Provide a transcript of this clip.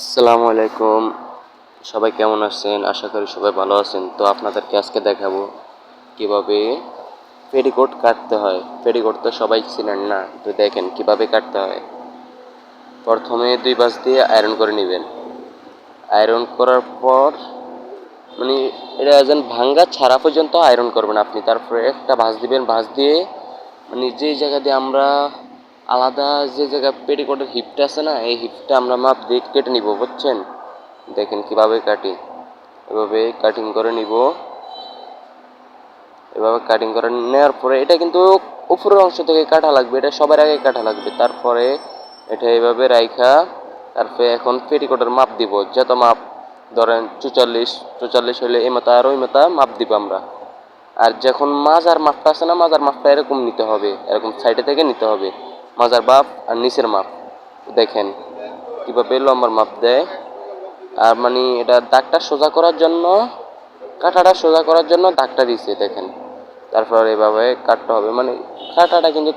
আসসালামু আলাইকুম। সবাই কেমন আছেন? আশা করি সবাই ভালো আছেন। তো আপনাদেরকে আজকে দেখাবো কীভাবে পেটিকোট কাটতে হয়। পেটিকোট তো সবাই চিনেন না। তো দেখেন কীভাবে কাটতে হয়। প্রথমে দুই পাশ দিয়ে আয়রন করে নেবেন। আয়রন করার পর মানে এটা যেন ভাঙ্গা ছাড়া পর্যন্ত আয়রন করবেন আপনি। তারপরে একটা ভাঁজ দিবেন। ভাঁজ দিয়ে মানে যেই জায়গা দিয়ে আমরা আলাদা যে জায়গা পেটিকোটের হিপটা আছে না, এই হিপটা আমরা মাপ দিয়ে কেটে নিব, বুঝছেন? দেখেন কীভাবে কাটি। এভাবে কাটিং করে নিব। এভাবে কাটিং করে নেওয়ার পরে এটা কিন্তু উপরের অংশ থেকে কাটা লাগবে, এটা সবার আগে কাটা লাগবে। তারপরে এটা এভাবে রাইখা, তারপরে এখন পেটিকোটের মাপ দিব। যত মাপ, ধরেন চুচল্লিশ চুচল্লিশ হলে এই মাথা আর ওই মাথা মাপ দিব আমরা। আর যখন মাজার মাপটা আছে না, মাজার মাপটা এরকম নিতে হবে, এরকম সাইডে থেকে নিতে হবে। মাজার বাপ আর নিচের মাপ। দেখেন, কীভাবে লম্বার মাপ দেয়। আর মানে এটা দাগটা সোজা করার জন্য, কাঁটাটা সোজা করার জন্য দাগটা দিচ্ছে দেখেন। তারপর এভাবে কাটতে হবে। মানে কাঁটাটা কিন্তু